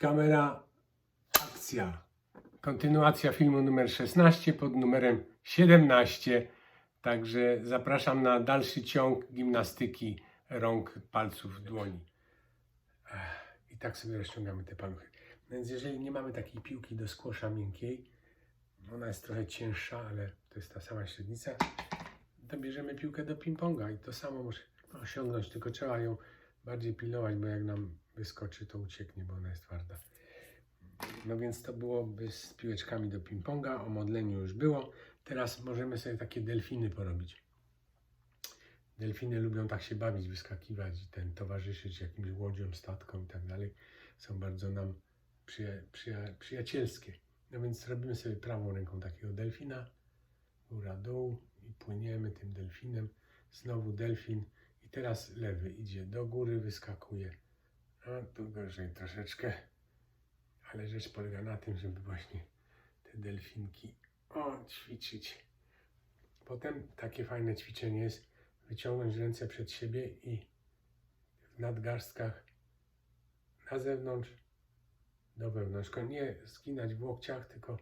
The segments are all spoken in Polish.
Kamera, akcja. Kontynuacja filmu numer 16 pod numerem 17. Także zapraszam na dalszy ciąg gimnastyki rąk, palców, dłoni. I tak sobie rozciągamy te paluchy. Więc jeżeli nie mamy takiej piłki do skłosza miękkiej, ona jest trochę cięższa, ale to jest ta sama średnica, to bierzemy piłkę do ping-ponga i to samo może osiągnąć, tylko trzeba ją bardziej pilnować, bo jak nam wyskoczy, to ucieknie, bo ona jest twarda. No więc to byłoby z piłeczkami do ping-ponga, o modleniu już było. Teraz możemy sobie takie delfiny porobić. Delfiny lubią tak się bawić, wyskakiwać i ten towarzyszyć jakimś łodziom, statkom i tak dalej. Są bardzo nam przyja przyja przyjacielskie. No więc robimy sobie prawą ręką takiego delfina, góra, dół i płyniemy tym delfinem. Znowu delfin teraz lewy idzie do góry, wyskakuje. A tu gorzej troszeczkę, ale rzecz polega na tym, żeby właśnie te delfinki o, ćwiczyć. Potem takie fajne ćwiczenie jest wyciągnąć ręce przed siebie i w nadgarstkach na zewnątrz, do wewnątrz. Nie skinać w łokciach, tylko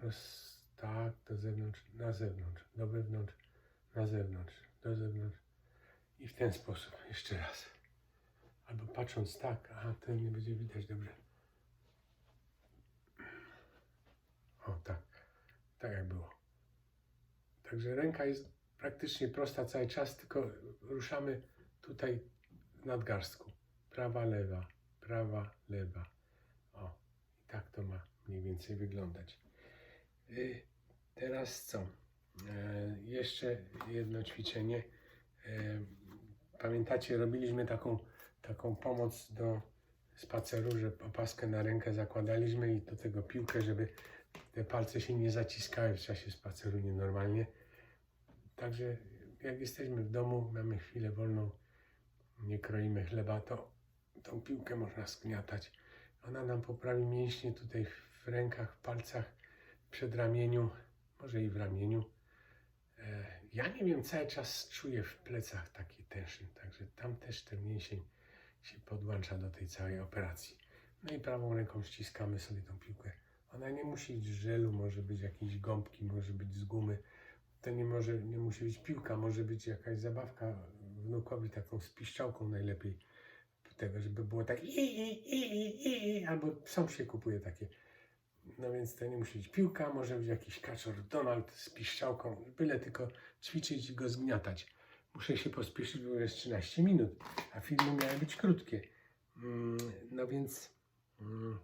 roz, tak, do zewnątrz, na zewnątrz, do wewnątrz, na zewnątrz, do zewnątrz. I w ten sposób, jeszcze raz. Albo patrząc tak, a to nie będzie widać dobrze. O tak, tak jak było. Także ręka jest praktycznie prosta cały czas, tylko ruszamy tutaj w nadgarstku. Prawa, lewa, prawa, lewa. O, i tak to ma mniej więcej wyglądać. Y, teraz co? E, jeszcze jedno ćwiczenie. E, pamiętacie, robiliśmy taką, taką pomoc do spaceru, że opaskę na rękę zakładaliśmy i do tego piłkę, żeby te palce się nie zaciskały w czasie spaceru nienormalnie. Także jak jesteśmy w domu, mamy chwilę wolną, nie kroimy chleba, to tą piłkę można zgniatać. Ona nam poprawi mięśnie tutaj w rękach, w palcach, w przedramieniu, może i w ramieniu. Ja nie wiem, cały czas czuję w plecach taki tension, także tam też ten mięsień się podłącza do tej całej operacji. No i prawą ręką ściskamy sobie tą piłkę. Ona nie musi być żelu, może być jakieś gąbki, może być z gumy. To nie, może, nie musi być piłka, może być jakaś zabawka wnukowi taką z piszczałką najlepiej. Tego, żeby było tak i, i, i, i, i, albo psom się kupuje takie. No więc to nie musi być piłka, może być jakiś kaczor Donald z piszczałką, byle tylko ćwiczyć i go zgniatać. Muszę się pospieszyć, bo jest 13 minut, a filmy miały być krótkie. Mm, No więc mm,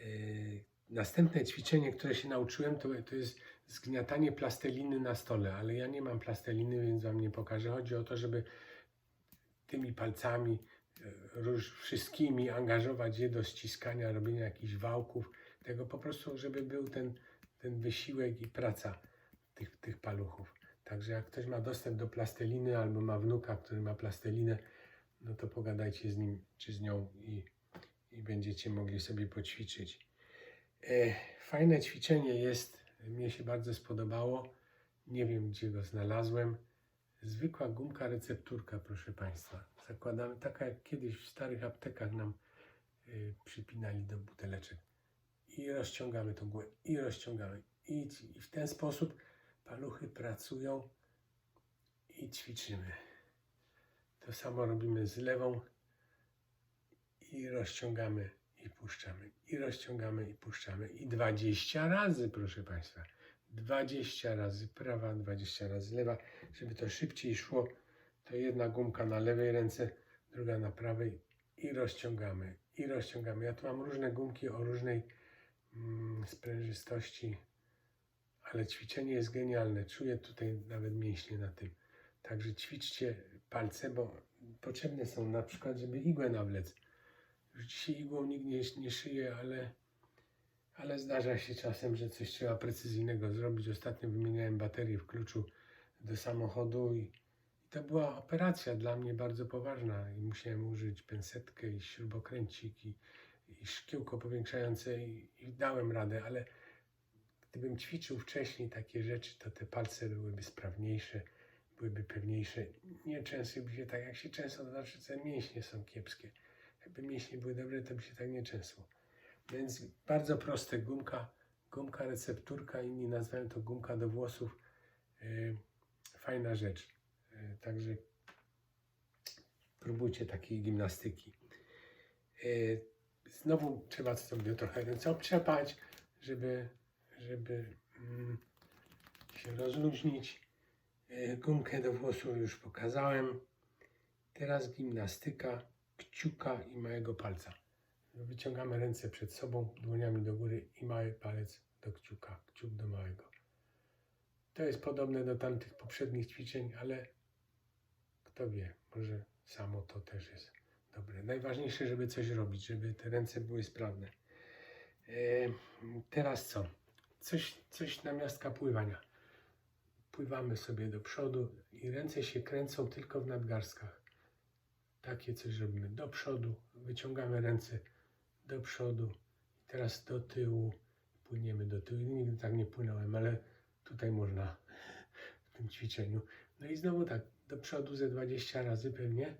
yy, następne ćwiczenie, które się nauczyłem, to, to jest zgniatanie plasteliny na stole, ale ja nie mam plasteliny, więc wam nie pokażę. Chodzi o to, żeby tymi palcami e, wszystkimi angażować je do ściskania, robienia jakichś wałków, tego po prostu, żeby był ten, ten wysiłek i praca tych, tych paluchów. Także jak ktoś ma dostęp do plasteliny albo ma wnuka, który ma plastelinę, no to pogadajcie z nim czy z nią i, i będziecie mogli sobie poćwiczyć. E, fajne ćwiczenie jest, mnie się bardzo spodobało. Nie wiem, gdzie go znalazłem. Zwykła gumka recepturka, proszę Państwa. Zakładamy, taka jak kiedyś w starych aptekach nam y, przypinali do buteleczek. I rozciągamy tą gumę, i rozciągamy. I, I w ten sposób paluchy pracują i ćwiczymy. To samo robimy z lewą i rozciągamy i puszczamy. I rozciągamy i puszczamy. I 20 razy, proszę Państwa. 20 razy prawa, 20 razy lewa. Żeby to szybciej szło, to jedna gumka na lewej ręce, druga na prawej i rozciągamy. I rozciągamy. Ja tu mam różne gumki o różnej mm, sprężystości, ale ćwiczenie jest genialne. Czuję tutaj nawet mięśnie na tym. Także ćwiczcie palce, bo potrzebne są na przykład, żeby igłę nawlec. Już dzisiaj igłą nikt nie, nie szyje, ale, ale zdarza się czasem, że coś trzeba precyzyjnego zrobić. Ostatnio wymieniałem baterię w kluczu do samochodu i, i to była operacja dla mnie bardzo poważna i musiałem użyć pensetkę i śrubokręcik i, i szkiełko powiększające i, i dałem radę, ale gdybym ćwiczył wcześniej takie rzeczy, to te palce byłyby sprawniejsze, byłyby pewniejsze. Nie często by się tak, jak się często, to znaczy te mięśnie są kiepskie. jakby mięśnie były dobre, to by się tak nie trzęsło. Więc bardzo proste gumka, gumka recepturka, inni nazywają to gumka do włosów. Yy, fajna rzecz. Yy, także próbujcie takiej gimnastyki. Yy, znowu trzeba sobie trochę ręce obtrzepać, żeby, żeby mm, się rozluźnić. Gumkę do włosów już pokazałem. Teraz gimnastyka kciuka i małego palca. Wyciągamy ręce przed sobą, dłoniami do góry i mały palec do kciuka, kciuk do małego. To jest podobne do tamtych poprzednich ćwiczeń, ale kto wie, może samo to też jest dobre. Najważniejsze, żeby coś robić, żeby te ręce były sprawne. E, teraz co? Coś, coś na miastka pływania. Pływamy sobie do przodu i ręce się kręcą tylko w nadgarstkach. Takie coś robimy do przodu, wyciągamy ręce do przodu i teraz do tyłu, płyniemy do tyłu. Nigdy tak nie płynąłem, ale tutaj można w tym ćwiczeniu. No i znowu tak, do przodu ze 20 razy pewnie.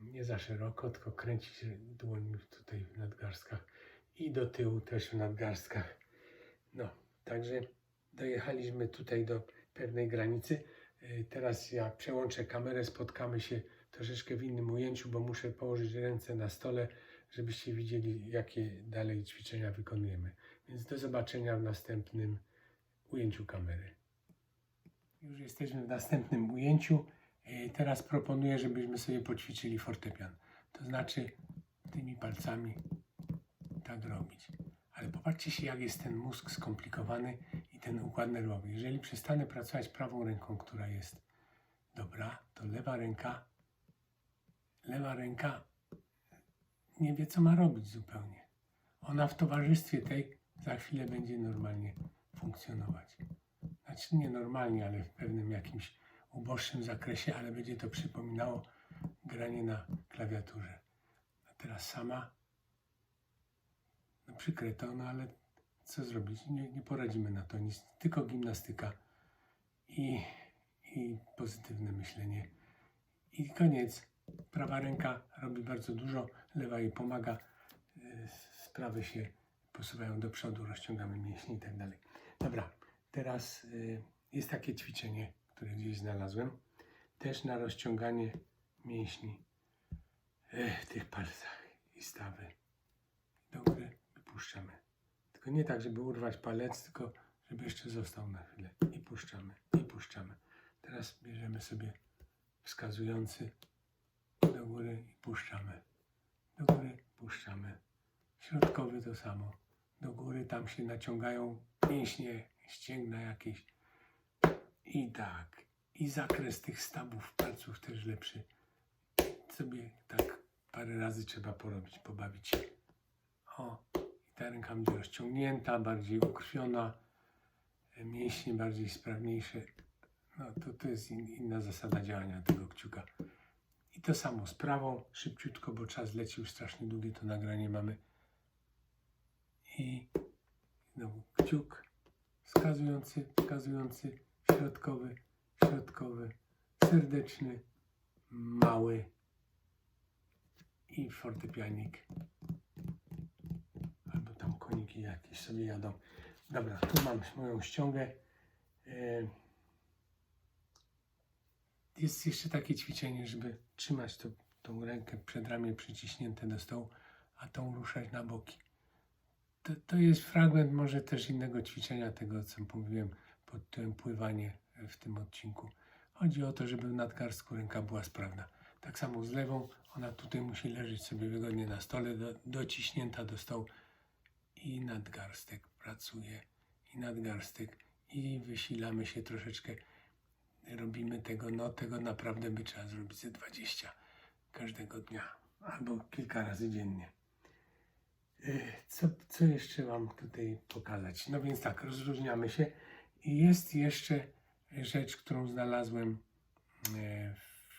Nie za szeroko, tylko kręcić dłońmi tutaj w nadgarstkach i do tyłu też w nadgarstkach. No, także dojechaliśmy tutaj do pewnej granicy. Yy, Teraz ja przełączę kamerę, spotkamy się troszeczkę w innym ujęciu, bo muszę położyć ręce na stole, żebyście widzieli, jakie dalej ćwiczenia wykonujemy. Więc do zobaczenia w następnym ujęciu kamery. Już jesteśmy w następnym ujęciu. Yy, Teraz proponuję, żebyśmy sobie poćwiczyli fortepian. To znaczy tymi palcami tak robić. Ale popatrzcie się, jak jest ten mózg skomplikowany i ten układ nerwowy. Jeżeli przestanę pracować prawą ręką, która jest dobra, to lewa ręka, lewa ręka nie wie, co ma robić zupełnie. Ona w towarzystwie tej za chwilę będzie normalnie funkcjonować. Znaczy nie normalnie, ale w pewnym jakimś uboższym zakresie, ale będzie to przypominało granie na klawiaturze. A teraz sama no przykre to, no ale co zrobić? Nie, nie poradzimy na to nic. Tylko gimnastyka i, i pozytywne myślenie. I koniec. Prawa ręka robi bardzo dużo, lewa jej pomaga. Yy, Sprawy się posuwają do przodu, rozciągamy mięśnie i tak dalej. Dobra, teraz yy, jest takie ćwiczenie, które gdzieś znalazłem. Też na rozciąganie mięśni yy, w tych palcach i stawy do wypuszczamy. Tylko nie tak, żeby urwać palec, tylko żeby jeszcze został na chwilę. I puszczamy, i puszczamy. Teraz bierzemy sobie wskazujący do góry i puszczamy. Do góry puszczamy. Środkowy to samo. Do góry tam się naciągają mięśnie, ścięgna jakieś. I tak. I zakres tych stabów palców też lepszy. Sobie tak parę razy trzeba porobić, pobawić się. O, i ta ręka będzie rozciągnięta, bardziej ukrwiona, mięśnie bardziej sprawniejsze. No to, to jest in, inna zasada działania tego kciuka. To samo z prawą, szybciutko, bo czas leci już strasznie długie, to nagranie mamy. I znowu kciuk wskazujący, wskazujący, środkowy, środkowy, serdeczny, mały i fortepianik albo tam koniki jakieś sobie jadą. Dobra, tu mam moją ściągę. E, Jest jeszcze takie ćwiczenie, żeby trzymać to, tą rękę przed ramię przyciśnięte do stołu, a tą ruszać na boki. To, to jest fragment może też innego ćwiczenia, tego co mówiłem pod tytułem pływanie w tym odcinku. Chodzi o to, żeby w nadgarstku ręka była sprawna. Tak samo z lewą, ona tutaj musi leżeć sobie wygodnie na stole, do, dociśnięta do stołu i nadgarstek pracuje, i nadgarstek, i wysilamy się troszeczkę. Robimy tego, no tego naprawdę by trzeba zrobić ze 20 każdego dnia, albo kilka razy dziennie. E, Co, co jeszcze Wam tutaj pokazać? No więc tak, rozróżniamy się. I jest jeszcze rzecz, którą znalazłem e, w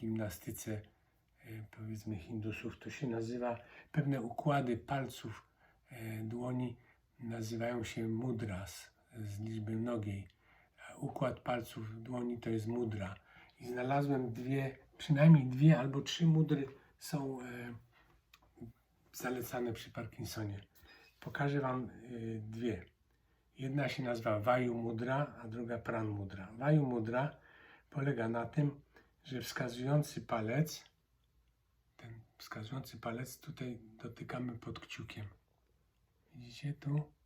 gimnastyce, e, powiedzmy, Hindusów. To się nazywa, pewne układy palców dłoni nazywają się mudras z liczby mnogiej. Układ palców dłoni to jest mudra. I znalazłem dwie, przynajmniej dwie albo trzy mudry są e, zalecane przy Parkinsonie. Pokażę Wam y, dwie. Jedna się nazywa Vayu Mudra, a druga Pran Mudra. Vayu Mudra polega na tym, że wskazujący palec, ten wskazujący palec tutaj dotykamy pod kciukiem. Widzicie tu?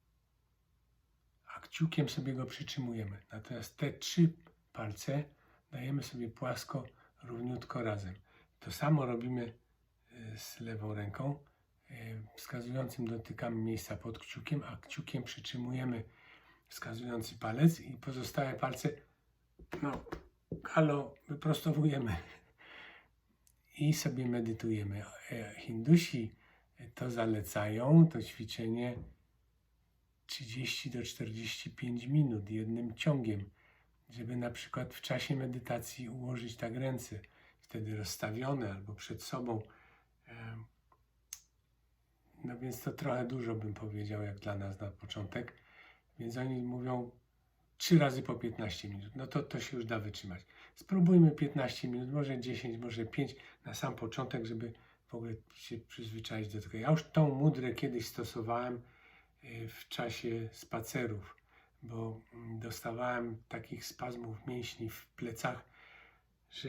A kciukiem sobie go przytrzymujemy. Natomiast te trzy palce dajemy sobie płasko, równiutko razem. To samo robimy y, z lewą ręką. Y, Wskazującym dotykamy miejsca pod kciukiem, a kciukiem przytrzymujemy wskazujący palec i pozostałe palce no, halo, wyprostowujemy i sobie medytujemy. E, Hindusi to zalecają, to ćwiczenie 30 do 45 minut jednym ciągiem, żeby na przykład w czasie medytacji ułożyć tak ręce, wtedy rozstawione albo przed sobą. No więc to trochę dużo bym powiedział, jak dla nas na początek. Więc oni mówią trzy razy po 15 minut. No to, to się już da wytrzymać. Spróbujmy 15 minut, może 10, może 5 na sam początek, żeby w ogóle się przyzwyczaić do tego. Ja już tą mudrę kiedyś stosowałem w czasie spacerów, bo dostawałem takich spazmów mięśni w plecach, że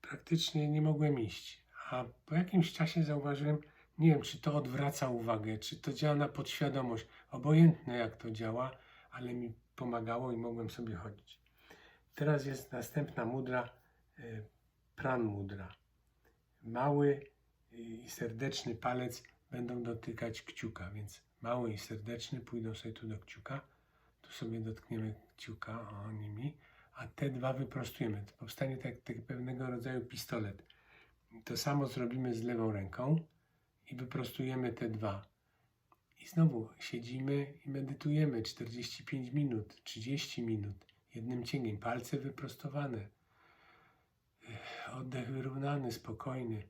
praktycznie nie mogłem iść. A po jakimś czasie zauważyłem, nie wiem, czy to odwraca uwagę, czy to działa na podświadomość. Obojętne jak to działa, ale mi pomagało i mogłem sobie chodzić. Teraz jest następna mudra, y, pran mudra. Mały i serdeczny palec będą dotykać kciuka, więc mały i serdeczny pójdą sobie tu do kciuka. Tu sobie dotkniemy kciuka, o nimi, a te dwa wyprostujemy. To powstanie tak, tak pewnego rodzaju pistolet. To samo zrobimy z lewą ręką i wyprostujemy te dwa. I znowu siedzimy i medytujemy 45 minut, 30 minut, jednym cięgiem, palce wyprostowane, Ech, oddech wyrównany, spokojny.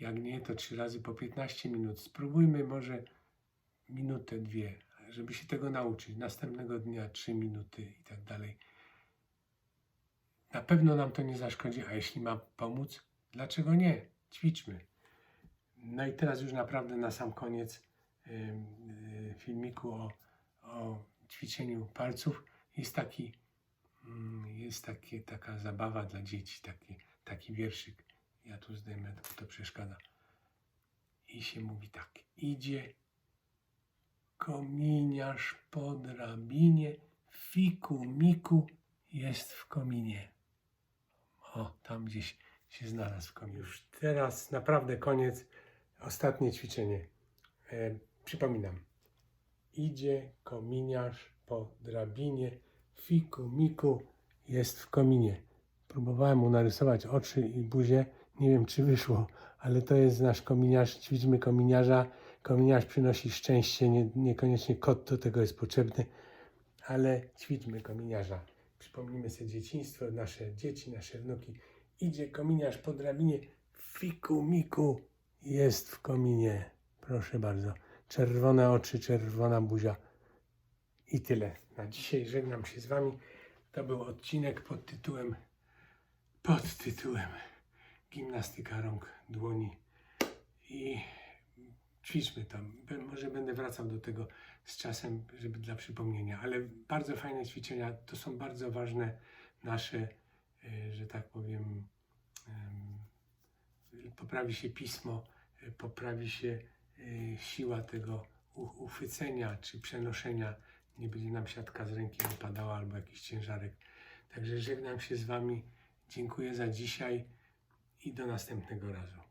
Jak nie, to trzy razy po 15 minut. Spróbujmy może minutę, dwie, żeby się tego nauczyć. Następnego dnia trzy minuty i tak dalej. Na pewno nam to nie zaszkodzi, a jeśli ma pomóc, dlaczego nie? Ćwiczmy. No i teraz już naprawdę na sam koniec y, filmiku o, o ćwiczeniu palców jest taki mm, jest takie, taka zabawa dla dzieci, taki, taki wierszyk. Ja tu zdejmę, to, to przeszkadza. I się mówi tak. Idzie kominiarz po drabinie, fiku miku jest w kominie. O, tam gdzieś się znalazł w kominie. Już teraz naprawdę koniec. Ostatnie ćwiczenie. E, przypominam. Idzie kominiarz po drabinie, fiku miku jest w kominie. Próbowałem mu narysować oczy i buzię. Nie wiem, czy wyszło, ale to jest nasz kominiarz. Ćwiczmy kominiarza. Kominiarz przynosi szczęście, nie, niekoniecznie kot do tego jest potrzebny, ale ćwiczmy kominiarza. Przypomnijmy sobie dzieciństwo, nasze dzieci, nasze wnuki. Idzie kominiarz po drabinie, fiku miku jest w kominie. Proszę bardzo. Czerwone oczy, czerwona buzia. I tyle. Na dzisiaj żegnam się z Wami. To był odcinek pod tytułem pod tytułem Gimnastyka rąk, dłoni i ćwiczmy to. Może będę wracał do tego z czasem, żeby dla przypomnienia, ale bardzo fajne ćwiczenia. To są bardzo ważne nasze, e, że tak powiem, em, poprawi się pismo, e, poprawi się e, siła tego uchwycenia czy przenoszenia. Nie będzie nam siatka z ręki wypadała albo jakiś ciężarek. Także żegnam się z Wami. Dziękuję za dzisiaj i do następnego razu.